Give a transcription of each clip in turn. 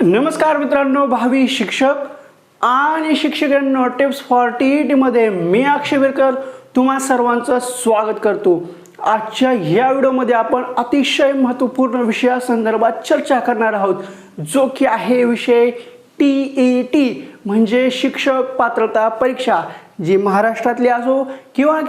नमस्कार मित्रांनो भावी शिक्षक आणि शिक्षकांनो टिप्स फॉर टी टीमध्ये मी अक्षय विरकर तुम्हा सर्वांचं स्वागत करतो. आजच्या या व्हिडिओमध्ये आपण अतिशय महत्त्वपूर्ण विषयासंदर्भात चर्चा करणार आहोत जो की आहे विषय टी ई टी म्हणजे शिक्षक पात्रता परीक्षा जी महाराष्ट्रातली असो किंवा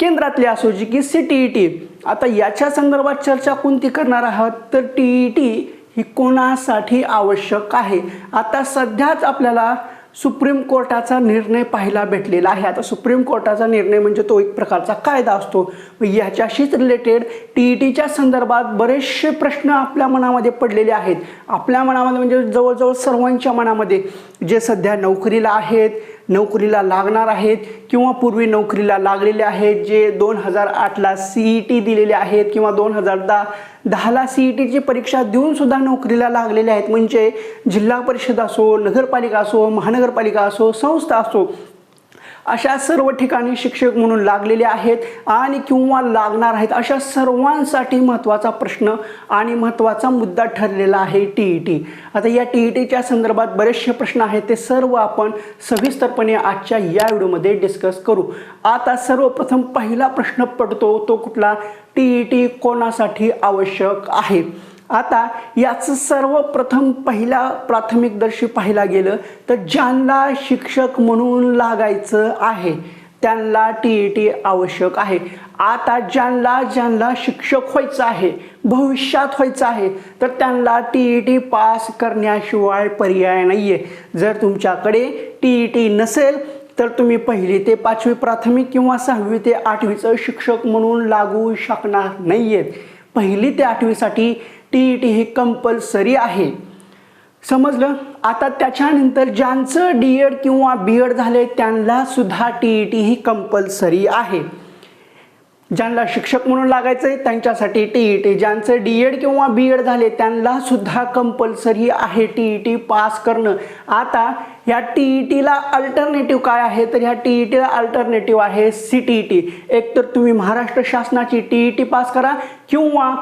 केंद्रातली असो जी की सी टी ई टी. आता याच्या संदर्भात चर्चा कोणती करणार आहात? तर टी ई टी ही कोणासाठी आवश्यक आहे? आता सध्याच आपल्याला सुप्रीम कोर्टाचा निर्णय पाहायला भेटलेला आहे. आता सुप्रीम कोर्टाचा निर्णय म्हणजे तो एक प्रकारचा कायदा असतो. याच्याशीच रिलेटेड टी ई टीच्या संदर्भात बरेचसे प्रश्न आपल्या मनामध्ये पडलेले आहेत. आपल्या मनामध्ये म्हणजे जवळजवळ सर्वांच्या मनामध्ये जे सध्या नोकरीला आहेत नोकरीला लागणार आहेत किंवा पूर्वी नोकरीला लागलेले आहेत जे दोन हजार आठला सी ई टी दिलेले आहेत किंवा दोन हजार दहा दहाला सी ई टीची परीक्षा देऊन सुद्धा नोकरीला लागलेले आहेत. म्हणजे जिल्हा परिषद असो नगरपालिका असो महानगरपालिका असो संस्था असो अशा सर्व ठिकाणी शिक्षक म्हणून लागलेले आहेत आणि किंवा लागणार आहेत अशा सर्वांसाठी महत्त्वाचा प्रश्न आणि महत्त्वाचा मुद्दा ठरलेला आहे टी ई टी. आता या टी ई टीच्या संदर्भात बरेचसे प्रश्न आहेत ते सर्व आपण सविस्तरपणे आजच्या या व्हिडिओमध्ये डिस्कस करू. आता सर्वप्रथम पहिला प्रश्न पडतो तो कुठला? टी ई टी कोणासाठी आवश्यक आहे? आता याचं सर्वप्रथम पहिला प्राथमिकदर्शी पाहायला गेलं तर ज्यांना शिक्षक म्हणून लागायचं आहे त्यांना टी ई टी आवश्यक आहे. आता ज्यांना ज्यांना शिक्षक व्हायचं आहे भविष्यात व्हायचं आहे तर त्यांना टी ई टी पास करण्याशिवाय पर्याय नाही आहे जर तुमच्याकडे टी ई टी नसेल तर तुम्ही पहिली ते पाचवी प्राथमिक किंवा सहावी ते आठवीचं शिक्षक म्हणून लागू शकणार नाही आहेत पहिली ते आठवीसाठी टी ई टी ही कंपल्सरी आहे. समजलं? आता त्याच्यानंतर ज्यांचं डी एड किंवा बी एड झाले त्यांना सुद्धा टी ई टी ही कंपल्सरी आहे. ज्यांना शिक्षक म्हणून लागायचं आहे त्यांच्यासाठी टी ई टी. ज्यांचं डी एड किंवा बी एड झाले त्यांना सुद्धा कंपल्सरी आहे टी ई टी पास करणं. आता ह्या टी ई टीला अल्टरनेटिव्ह काय आहे? तर ह्या टी ई टीला अल्टरनेटिव्ह आहे सी टी ई टी एकतर तुम्ही महाराष्ट्र शासनाची टी ई टी पास करा किंवा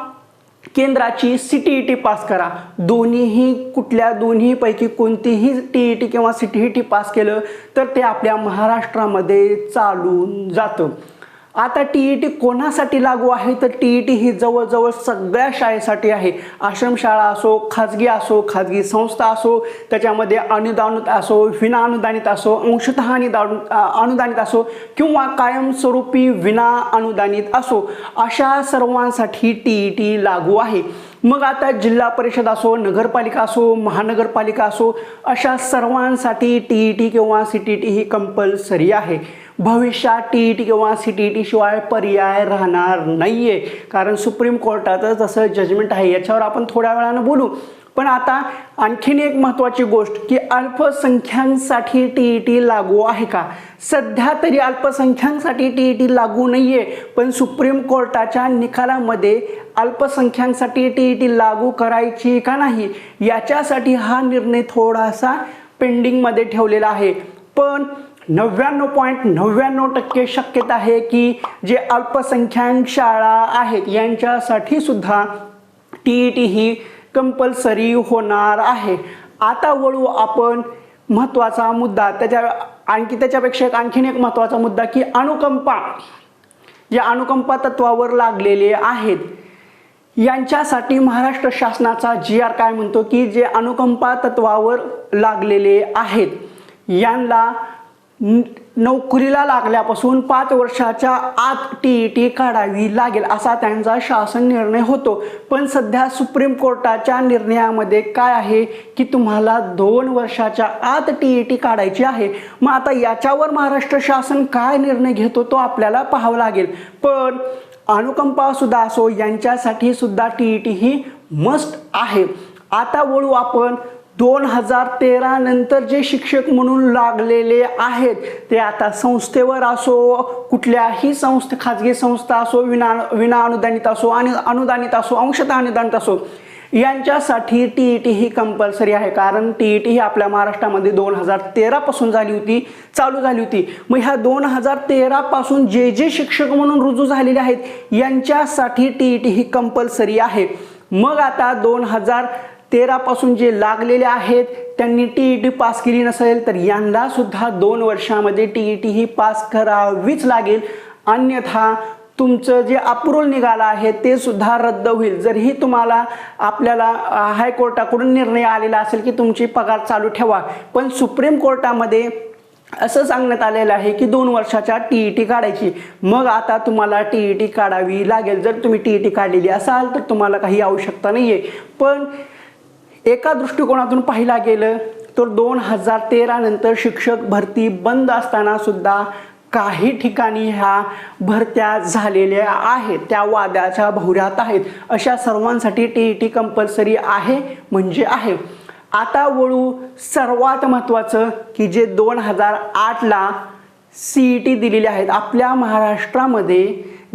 केंद्राची C T E T pass करा. दोन्हीही कुठल्या दोन्हीपैकी कोणतीही टी ई टी किंवा C T E T pass केलं तर ते आपल्या महाराष्ट्रामध्ये चालून जातं. आता टी ई टी कोणासाठी लागू आहे? तर टी ई टी ही जवळजवळ सगळ्या शाळेसाठी आहे. आश्रमशाळा असो खाजगी असो खाजगी संस्था असो त्याच्यामध्ये अनुदानित असो विना अनुदानित असो अंशतः अनुदान अनुदानित असो किंवा कायमस्वरूपी विना अनुदानित असो अशा सर्वांसाठी टी ई टी लागू आहे. मग आता जिल्हा परिषद असो नगरपालिका असो महानगरपालिका असो अशा सर्वांसाठी टी ई टी किंवा सी टी टी ही कंपल्सरी आहे. भविष्यात टी ई टी किंवा सी टी टी शिवाय पर्याय राहणार नाही आहे कारण सुप्रीम कोर्टातच असं जजमेंट आहे याच्यावर आपण थोड्या वेळानं बोलू. पण आता आणखीन एक महत्त्वाची गोष्ट की अल्पसंख्यांसाठी टी ई टी लागू आहे का? सध्या तरी अल्पसंख्यांसाठी टी ई टी लागू नाही आहे पण सुप्रीम कोर्टाच्या निकालामध्ये अल्पसंख्यांसाठी टी ई टी लागू करायची का नाही याच्यासाठी हा निर्णय थोडासा पेंडिंगमध्ये ठेवलेला आहे. पण नव्याण्णव पॉईंट नव्याण्णव टक्के शक्यता आहे की जे अल्पसंख्याक शाळा आहेत यांच्यासाठी सुद्धा टी ई टी ही कंपल्सरी होणार आहे. आता वळू आपण महत्त्वाचा मुद्दा. त्याच्या आणखी त्याच्यापेक्षा एक आणखीन एक महत्त्वाचा मुद्दा की अनुकंपा. जे अनुकंपा तत्वावर लागलेले आहेत. यांच्यासाठी महाराष्ट्र शासनाचा जी आर काय म्हणतो की जे अनुकंपा तत्वावर लागलेले आहेत. यांना नोकरीला लागल्यापासून पाच वर्षाच्या आत टी ई टी काढावी लागेल असा त्यांचा शासन निर्णय होतो. पण सध्या सुप्रीम कोर्टाच्या निर्णयामध्ये काय आहे की तुम्हाला दोन वर्षाच्या आत टी ई टी काढायची आहे? मग आता याच्यावर महाराष्ट्र शासन काय निर्णय घेतो तो आपल्याला पाहावं लागेल. पण अनुकंपा सुद्धा असो यांच्यासाठी सुद्धा टी ई टी ही मस्ट आहे. आता वळू आपण दोन हजार तेरा नंतर जे शिक्षक म्हणून लागलेले आहेत ते आता संस्थेवर असो कुठल्याही संस्थे खाजगी संस्था असो विना विना अनुदानित असो आणि अनुदानित असो अंशतः अनुदानित असो यांच्यासाठी टी ई टी ही कंपल्सरी आहे. कारण टी ई टी ही आपल्या महाराष्ट्रामध्ये दोन हजार तेरापासून झाली होती चालू झाली होती. मग ह्या दोन हजार तेरापासून जे जे शिक्षक म्हणून रुजू झालेले आहेत यांच्यासाठी टी ई टी ही कंपल्सरी आहे. मग आता दोन हजार तेरापासून जे लागलेले आहेत त्यांनी टी ई टी पास केली नसेल तर यांना सुद्धा दोन वर्षामध्ये टी ई टी ही पास करावीच लागेल. अन्यथा तुमचं जे अप्रूव्हल निघालं आहे ते सुद्धा रद्द होईल. जरही तुम्हाला आपल्याला हायकोर्टाकडून निर्णय आलेला असेल की तुमची पगार चालू ठेवा पण सुप्रीम कोर्टामध्ये असं सांगण्यात आलेलं आहे की दोन वर्षाच्या टी ई टी काढायची. मग आता तुम्हाला टी ई टी काढावी लागेल. जर तुम्ही टी ई टी काढलेली असाल तर तुम्हाला काही आवश्यकता नाही आहे पण एका दृष्टिकोनातून पाहिला गेलं तर दोन हजार तेरा नंतर शिक्षक भरती बंद असताना सुद्धा काही ठिकाणी ह्या भरत्या झालेल्या आहेत. त्या वाद्याच्या भोवऱ्यात आहेत. अशा सर्वांसाठी टी ई टी कंपल्सरी आहे म्हणजे आहे. आता वळू सर्वात महत्त्वाचं की जे दोन हजार आठला सी ई टी दिलेली आहेत. आपल्या महाराष्ट्रामध्ये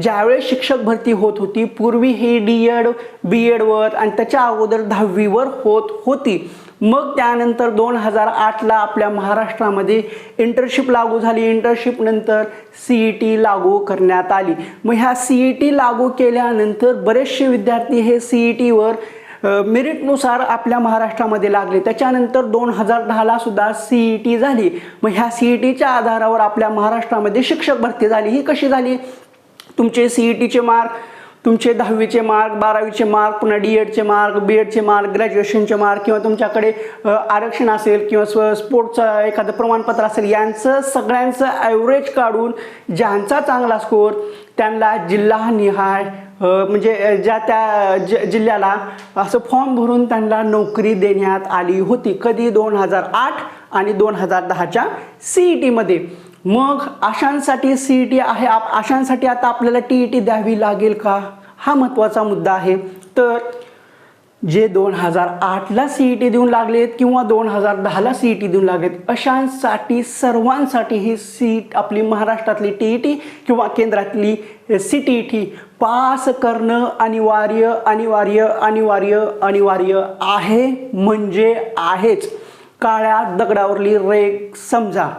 ज्यावेळेस शिक्षक भरती होत होती पूर्वी ही डी एड बी एडवर आणि त्याच्या अगोदर दहावीवर होत होती. मग त्यानंतर दोन हजार आठला आपल्या महाराष्ट्रामध्ये इंटर्नशिप लागू झाली. इंटर्नशिपनंतर सी ई टी लागू करण्यात आली. मग ह्या सी ई टी लागू केल्यानंतर बरेचसे विद्यार्थी हे सी ई टीवर मेरिटनुसार आपल्या महाराष्ट्रामध्ये लागले. त्याच्यानंतर दोन हजार दहाला सुद्धा सी ई टी झाली. मग ह्या सी ई टीच्या आधारावर आपल्या महाराष्ट्रामध्ये शिक्षक भरती झाली. ही कशी झाली? तुमचे सी ई टीचे मार्क तुमचे दहावीचे मार्क बारावीचे मार्क पुन्हा डी एडचे मार्क बी एडचे मार्क ग्रॅज्युएशनचे मार्क किंवा तुमच्याकडे आरक्षण असेल किंवा स्व स्पोर्टचं एखादं प्रमाणपत्र असेल यांचं सगळ्यांचं ॲव्हरेज काढून ज्यांचा चांगला स्कोर त्यांना जिल्हानिहाय म्हणजे ज्या त्या ज जिल्ह्याला असं फॉर्म भरून त्यांना नोकरी देण्यात आली होती. कधी? दोन हजार आठ आणि दोन हजार दहाच्या सी ई टीमध्ये. मग आशांसाठी सी ई टी आहे आप आशांसाठी आता आपल्याला टी ई टी द्यावी लागेल का? हा महत्त्वाचा मुद्दा आहे. तर जे दोन हजार आठला सी ई टी देऊन लागलेत किंवा दोन हजार दहाला सी ई टी देऊन लागलेत अशांसाठी सर्वांसाठी ही सीट आपली महाराष्ट्रातली टी ई टी किंवा केंद्रातली C T E T pass करणं अनिवार्य अनिवार्य अनिवार्य अनिवार्य आहे म्हणजे आहेच. काळ्या दगडावरली रेग समजा.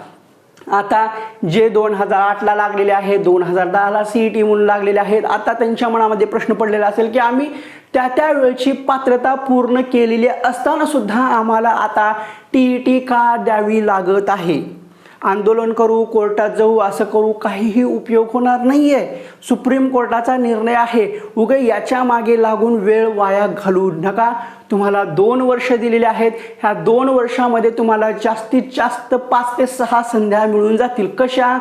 आता जे दोन हजार आठला लागलेले आहेत दोन हजार दहाला सी ई टी म्हणून लागलेले आहेत आता त्यांच्या मनामध्ये प्रश्न पडलेला असेल की आम्ही त्या त्या वेळची पात्रता पूर्ण केलेली असताना सुद्धा आम्हाला आता टी ई टी का द्यावी लागत आहे? आंदोलन करू कोर्टात जाऊ असं करू काहीही उपयोग होणार नाही आहे सुप्रीम कोर्टाचा निर्णय आहे. उगे याच्या मागे लागून वेळ वाया घालू नका. तुम्हाला दोन वर्ष दिलेले आहेत. ह्या दोन वर्षामध्ये तुम्हाला जास्तीत जास्त पाच ते सहा संध्या मिळून जातील. कशा?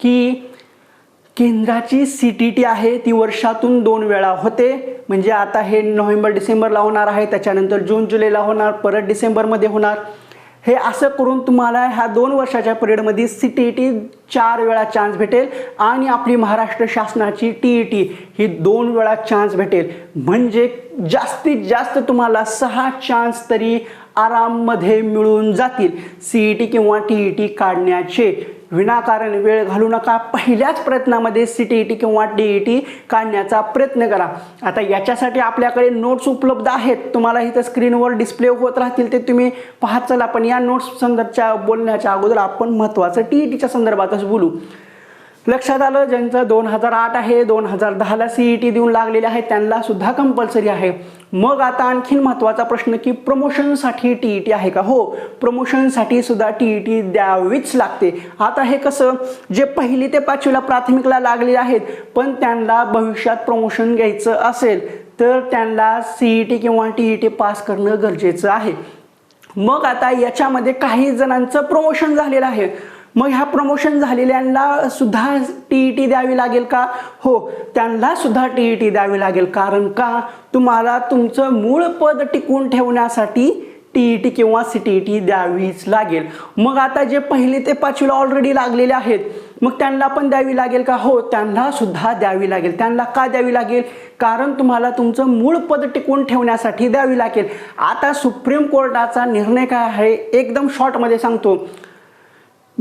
की केंद्राची सी टी टी आहे ती वर्षातून दोन वेळा होते. म्हणजे आता हे नोव्हेंबर डिसेंबरला होणार आहे त्याच्यानंतर जून जुलैला होणार परत डिसेंबरमध्ये होणार. हे असं करून तुम्हाला ह्या दोन वर्षाच्या पिरियडमध्ये सी टी ई टी चार वेळा चान्स भेटेल आणि आपली महाराष्ट्र शासनाची टी ई टी ही दोन वेळा चान्स भेटेल. म्हणजे जास्तीत जास्त तुम्हाला सहा चान्स तरी आराममध्ये मिळून जातील. सी ई टी किंवा टी ई टी काढण्याचे. विनाकारण वेळ घालू नका. पहिल्याच प्रयत्नामध्ये सी टी ई टी किंवा डी ई टी काढण्याचा प्रयत्न करा. आता याच्यासाठी आपल्याकडे नोट्स उपलब्ध आहेत. तुम्हाला इथं स्क्रीनवर डिस्प्ले होत राहतील. ते तुम्ही पाहत चला. पण या नोट्स संदर्भच्या बोलण्याच्या अगोदर आपण महत्त्वाचं टी ई टीच्या संदर्भातच बोलू. लक्षात आलं ज्यांचं दोन हजार आठ आहे दोन हजार दहाला सी ई टी देऊन लागलेले आहे त्यांना सुद्धा कंपल्सरी आहे. मग आता आणखीन महत्त्वाचा प्रश्न की प्रमोशनसाठी टी ई टी आहे का? हो प्रमोशनसाठी सुद्धा टी ई टी द्यावीच लागते. आता हे कसं जे पहिली ते पाचवीला प्राथमिकला लागलेले आहेत पण त्यांना भविष्यात प्रमोशन घ्यायचं असेल तर त्यांना सी ई टी किंवा टी ई टी पास करणं गरजेचं आहे. मग आता याच्यामध्ये काही जणांचं प्रमोशन झालेलं आहे. मग ह्या प्रमोशन झालेल्यांना सुद्धा टी ई टी द्यावी लागेल का? हो त्यांना सुद्धा टी ई टी द्यावी लागेल. कारण का? तुम्हाला तुमचं मूळ पद टिकवून ठेवण्यासाठी टी ई टी किंवा सी टी ई टी द्यावीच लागेल. मग आता जे पहिले ते पाचवीला ऑलरेडी लागलेले आहेत मग त्यांना पण द्यावी लागेल का? हो त्यांना सुद्धा द्यावी लागेल. त्यांना का द्यावी लागेल? कारण तुम्हाला तुमचं मूळ पद टिकवून ठेवण्यासाठी द्यावी लागेल. आता सुप्रीम कोर्टाचा निर्णय काय आहे? एकदम शॉर्टमध्ये सांगतो.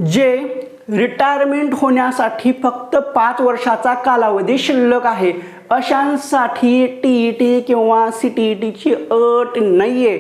जे रिटायरमेंट होण्यासाठी फक्त पाच वर्षाचा कालावधी शिल्लक आहे. अशांसाठी टी ई टी किंवा सी टी ई टीची अट नाही आहे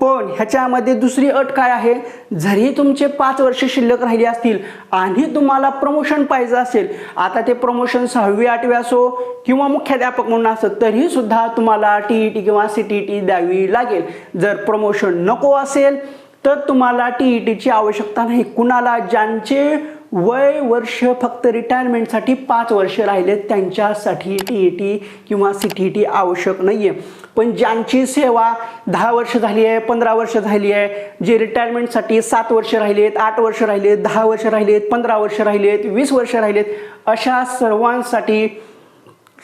पण ह्याच्यामध्ये दुसरी अट काय आहे? जरी तुमचे पाच वर्ष शिल्लक राहिले असतील आणि तुम्हाला प्रमोशन पाहिजे असेल आता ते प्रमोशन सहावी आठवी असो किंवा मुख्याध्यापक म्हणून असो तरी सुद्धा तुम्हाला टी ई टी किंवा सी टी ई टी द्यावी लागेल. जर प्रमोशन नको असेल तर तुम्हाला टी ई टीची आवश्यकता नाही. कुणाला ज्यांचे वय वर्ष फक्त रिटायरमेंटसाठी पाच वर्ष राहिलेत त्यांच्यासाठी टी ई टी किंवा सी टी ई टी आवश्यक नाही आहे पण ज्यांची सेवा दहा वर्ष झाली आहे पंधरा वर्ष झाली आहे जे रिटायरमेंटसाठी सात वर्ष राहिलेत आठ वर्ष राहिलेत दहा वर्ष राहिलेत पंधरा वर्ष राहिलेत वीस वर्ष राहिलेत अशा सर्वांसाठी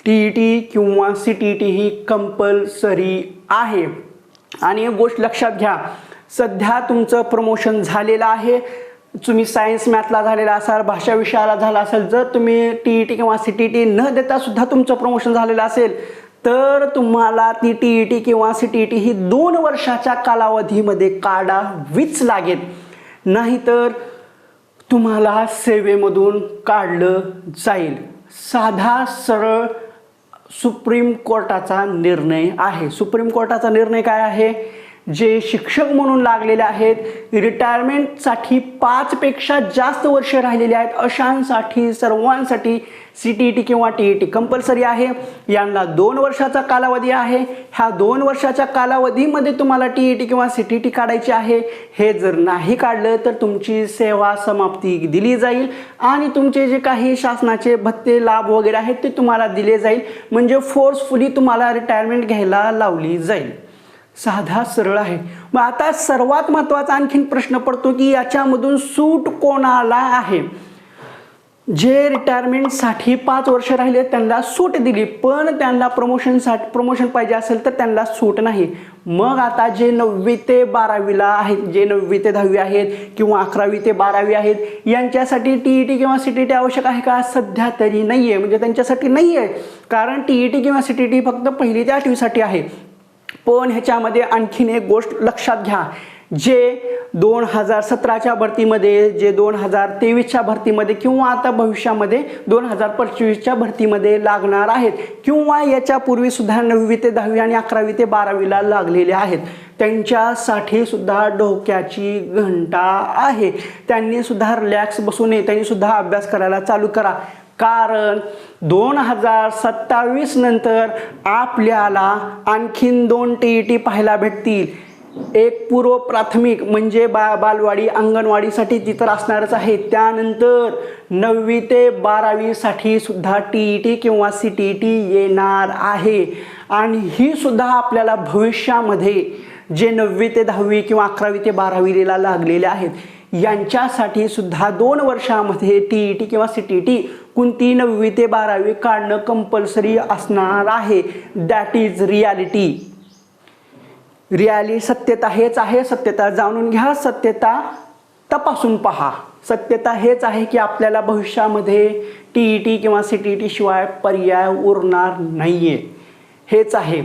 टी ई टी किंवा सी टी ई टी ही कंपल्सरी आहे. आणि एक गोष्ट लक्षात घ्या सध्या तुमचं प्रमोशन झालेलं आहे. तुम्ही सायन्स मॅथला झालेला असाल भाषा विषयाला झाला असेल जर तुम्ही टी ई टी किंवा सी टी टी न देता सुद्धा तुमचं प्रमोशन झालेलं असेल तर तुम्हाला ती टी ई टी किंवा सी टी टी ही दोन वर्षाच्या कालावधीमध्ये काढावीच लागेल. नाहीतर तुम्हाला सेवेमधून काढलं जाईल. साधा सरळ सुप्रीम कोर्टाचा निर्णय आहे. सुप्रीम कोर्टाचा निर्णय काय आहे? जे शिक्षक म्हणून लागलेले आहेत रिटायरमेंटसाठी पाचपेक्षा जास्त वर्ष राहिलेले आहेत. अशांसाठी सर्वांसाठी सी टी ई टी किंवा टी ई टी कंपल्सरी आहे. यांना दोन वर्षाचा कालावधी आहे. ह्या दोन वर्षाच्या कालावधीमध्ये तुम्हाला टी ई टी किंवा सी टी टी काढायची आहे. हे जर नाही काढलं तर तुमची सेवा समाप्ती दिली जाईल आणि तुमचे जे काही शासनाचे भत्ते लाभ वगैरे आहेत ते तुम्हाला दिले जाईल. म्हणजे फोर्सफुली तुम्हाला रिटायरमेंट घ्यायला लावली जाईल. साधा सरळ आहे. मग आता सर्वात महत्त्वाचा आणखीन प्रश्न पडतो की याच्यामधून सूट कोणाला आहे? जे रिटायरमेंटसाठी पाच वर्ष राहिले त्यांना सूट दिली पण त्यांना प्रमोशनसाठी प्रमोशन पाहिजे असेल तर त्यांना सूट नाही. मग आता जे नववी ते बारावीला आहेत जे नववी ते दहावी आहेत किंवा अकरावी ते बारावी आहेत यांच्यासाठी टी ई टी किंवा सी टी टी आवश्यक आहे का? सध्या तरी नाही आहे म्हणजे त्यांच्यासाठी नाही आहे कारण टी ई टी किंवा सी टी टी फक्त पहिली ते आठवीसाठी आहे. पण ह्याच्यामध्ये आणखीन एक गोष्ट लक्षात घ्या. जे दोन हजार सतराच्या भरतीमध्ये जे दोन हजार तेवीसच्या भरतीमध्ये किंवा आता भविष्यामध्ये दोन हजार पंचवीसच्या भरतीमध्ये लागणार आहेत किंवा याच्यापूर्वी सुद्धा नववी ते दहावी आणि अकरावी ते बारावीला लागलेले आहेत. त्यांच्यासाठी सुद्धा डोक्याची घंटा आहे. त्यांनी सुद्धा रिलॅक्स बसू नये त्यांनी सुद्धा अभ्यास करायला चालू करा. कारण दोन हजार सत्तावीस नंतर आपल्याला आणखीन दोन टी ई टी पाहायला भेटतील. एक पूर्व प्राथमिक म्हणजे बा बालवाडी अंगणवाडीसाठी तिथं असणारच आहे. त्यानंतर नववी ते बारावीसाठी सुद्धा टी ई टी किंवा सी टी ई टी येणार आहे. आणि ही सुद्धा आपल्याला भविष्यामध्ये जे नववी ते दहावी किंवा अकरावी ते बारावीला लागलेले आहेत. यांच्यासाठी सुद्धा दोन वर्षामध्ये टी ई टी किंवा सी टी टी कोणती नववी ते बारावी काढणं कंपल्सरी असणार आहे. दॅट इज रियालिटी रियाली सत्यता हेच आहे. सत्यता जाणून घ्या. सत्यता तपासून पहा. सत्यता हेच आहे की आपल्याला भविष्यामध्ये टी ई टी किंवा सी टी टी शिवाय पर्याय उरणार नाही आहे हेच आहे.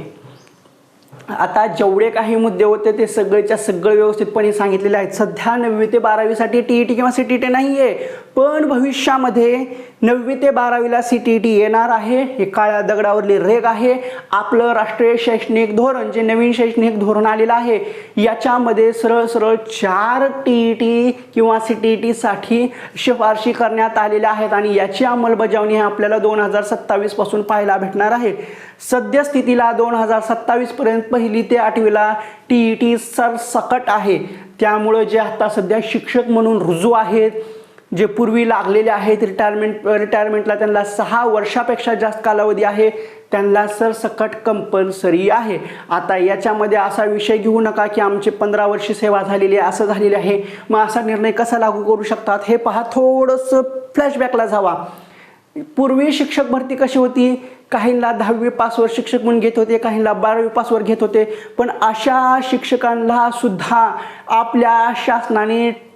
आता जेवढे काही मुद्दे होते ते सगळेच्या सगळे व्यवस्थितपणे सांगितलेले आहेत. सध्या नववी ते बारावीसाठी टी ई टी किंवा सी टी टी नाही आहे पण भविष्यामध्ये नववी ते बारावीला सी टी टी येणार आहे. हे काळ्या दगडावरली रेग आहे. आपलं राष्ट्रीय शैक्षणिक धोरण जे नवीन शैक्षणिक धोरण आलेलं आहे याच्यामध्ये सरळ सरळ चार टी ई टी किंवा सी टी टीसाठी शिफारशी करण्यात आलेल्या आहेत आणि याची अंमलबजावणी ही आपल्याला दोन हजार सत्तावीसपासून पाहायला भेटणार आहे. सद्यस्थितीला दोन हजार सत्तावीसपर्यंत पहिली ते आठवीला टी ई टी सरसकट आहे. त्यामुळं जे आता सध्या शिक्षक म्हणून रुजू आहेत जे पूर्वी लागलेले आहेत रिटायरमेंट रिटायरमेंटला त्यांना सहा वर्षापेक्षा जास्त कालावधी आहे. त्यांना सरसकट कंपल्सरी आहे. आता याच्यामध्ये असा विषय घेऊ नका की आमचे पंधरा वर्ष सेवा झालेली आहे असं झालेले आहे. मग असा निर्णय कसा लागू करू शकतात? हे पहा थोडंसं फ्लॅशबॅकला जावा. पूर्वी शिक्षक भरती कशी होती? काहींना दहावी पासवर शिक्षक म्हणून घेत होते काहींना बारावी पासवर घेत होते. पण अशा शिक्षकांना सुद्धा आपल्या शासनाने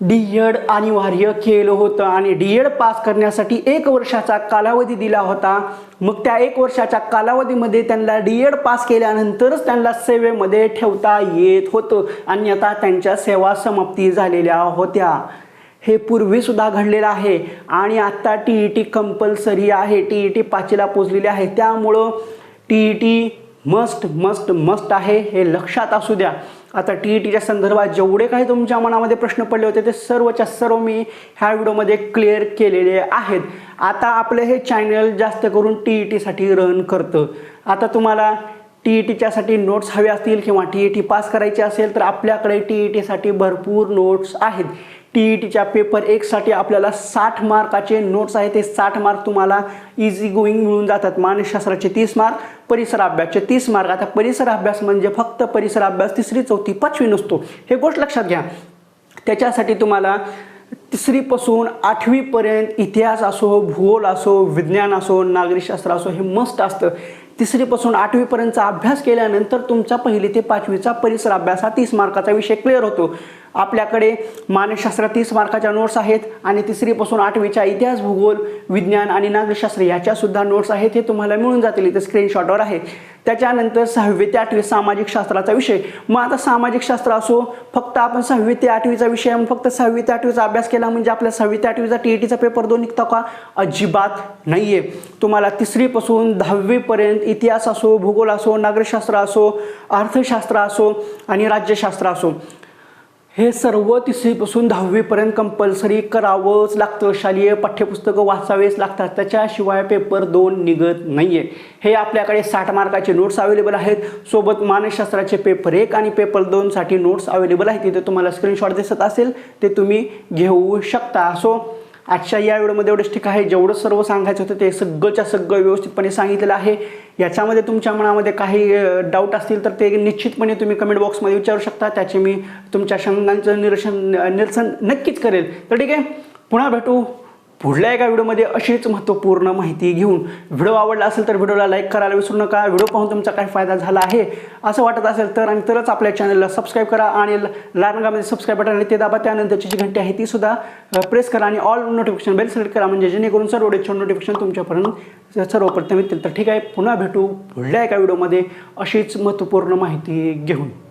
डी एड अनिवार्य केलं होतं आणि डी एड पास करण्यासाठी एक वर्षाचा कालावधी दिला होता. मग त्या एक वर्षाच्या कालावधीमध्ये त्यांना डी एड पास केल्यानंतरच त्यांना सेवेमध्ये ठेवता येत होतं अन्यथा त्यांच्या सेवा समाप्ती झालेल्या होत्या. हे पूर्वीसुद्धा घडलेलं आहे आणि आत्ता टी ई टी कंपल्सरी आहे. टी ई टी पाचीला पोचलेली आहे. त्यामुळं T E T must must must आहे हे लक्षात असू द्या. आता टी ई टीच्या संदर्भात जेवढे काही तुमच्या मनामध्ये प्रश्न पडले होते ते सर्वच्या सर्व मी ह्या व्हिडिओमध्ये क्लिअर केलेले आहेत. आता आपलं हे चॅनल जास्त करून टी ई टीसाठी रन करतं. आता तुम्हाला टी ई टीच्यासाठी नोट्स हवे असतील किंवा टी ई टी पास करायची असेल तर आपल्याकडे टी ई टीसाठी भरपूर नोट्स आहेत. टी ई टीच्या पेपर एकसाठी आपल्याला साठ मार्काचे नोट्स आहेत. ते साठ मार्क तुम्हाला इझी गोईंग मिळून जातात. मानसशास्त्राचे तीस मार्क परिसर अभ्यासचे तीस मार्क. आता परिसर अभ्यास म्हणजे फक्त परिसर अभ्यास तिसरी चौथी पाचवी नसतो. हे गोष्ट लक्षात घ्या. त्याच्यासाठी तुम्हाला तिसरीपासून आठवीपर्यंत इतिहास असो भूगोल असो विज्ञान असो नागरिकशास्त्र असो हे मस्त असतं. तिसरीपासून आठवीपर्यंतचा अभ्यास केल्यानंतर तुमचा पहिली ते पाचवीचा परिसर अभ्यास हा तीस मार्काचा विषय क्लिअर होतो. आपल्याकडे मानसशास्त्र तीस मार्काच्या नोट्स आहेत आणि तिसरीपासून आठवीच्या इतिहास भूगोल विज्ञान आणि नागरिकशास्त्र याच्यासुद्धा नोट्स आहेत. हे तुम्हाला मिळून जातील. इथे स्क्रीनशॉटवर आहे. त्याच्यानंतर सहावी ते आठवी सामाजिक शास्त्राचा विषय. मग आता सामाजिक शास्त्र असो फक्त आपण सहावी ते आठवीचा विषय फक्त सहावी ते आठवीचा अभ्यास केला म्हणजे आपल्या सहावी ते आठवीचा टी ई टीचा पेपर दोन निघतो का? अजिबात नाही आहे तुम्हाला तिसरीपासून दहावीपर्यंत इतिहास असो भूगोल असो नागरिकशास्त्र असो अर्थशास्त्र असो आणि राज्यशास्त्र असो. हे सर्व तिसरीपासून दहावीपर्यंत कंपल्सरी करावंच लागतं. शालेय पाठ्यपुस्तकं वाचावेच लागतात. त्याच्याशिवाय पेपर दोन निघत नाही आहे हे आपल्याकडे साठ मार्काचे नोट्स अवेलेबल आहेत. सोबत मानसशास्त्राचे पेपर एक आणि पेपर दोनसाठी नोट्स अवेलेबल आहेत. तिथे तुम्हाला स्क्रीनशॉट दिसत असेल ते तुम्ही घेऊ शकता. सो आजच्या या व्हिडिओमध्ये एवढंच ठीक आहे. जेवढं सर्व सांगायचं होतं ते सगळंच्या सगळं व्यवस्थितपणे सांगितलेलं आहे. याच्यामध्ये तुमच्या मनामध्ये काही डाऊट असतील तर ते निश्चितपणे तुम्ही कमेंट बॉक्समध्ये विचारू शकता. त्याचे मी तुमच्या शंकांचं निरसन निरसन नक्कीच करेल. तर ठीक आहे. पुन्हा भेटू. पुढल्या एका व्हिडिओमध्ये अशीच महत्त्वपूर्ण माहिती घेऊन व्हिडिओ आवडला असेल तर व्हिडिओला लाईक करायला विसरू नका. व्हिडिओ पाहून तुमचा काय फायदा झाला आहे? असं वाटत असेल तर आणि तरच आपल्या चॅनलला सबस्क्राईब करा आणि लाल रंगामध्ये सबस्क्राईब बटन ते दाबा. त्यानंतरची जी घंटी आहे ती सुद्धा प्रेस करा आणि ऑल नोटिफिकेशन बेल सिलेक्ट करा. म्हणजे जेणेकरून सर्व डेक्शन नोटिफिकेशन तुमच्यापर्यंत सर्वप्रथम येतील. तर ठीक आहे पुन्हा भेटू पुढल्या एका व्हिडिओमध्ये अशीच महत्त्वपूर्ण माहिती घेऊन.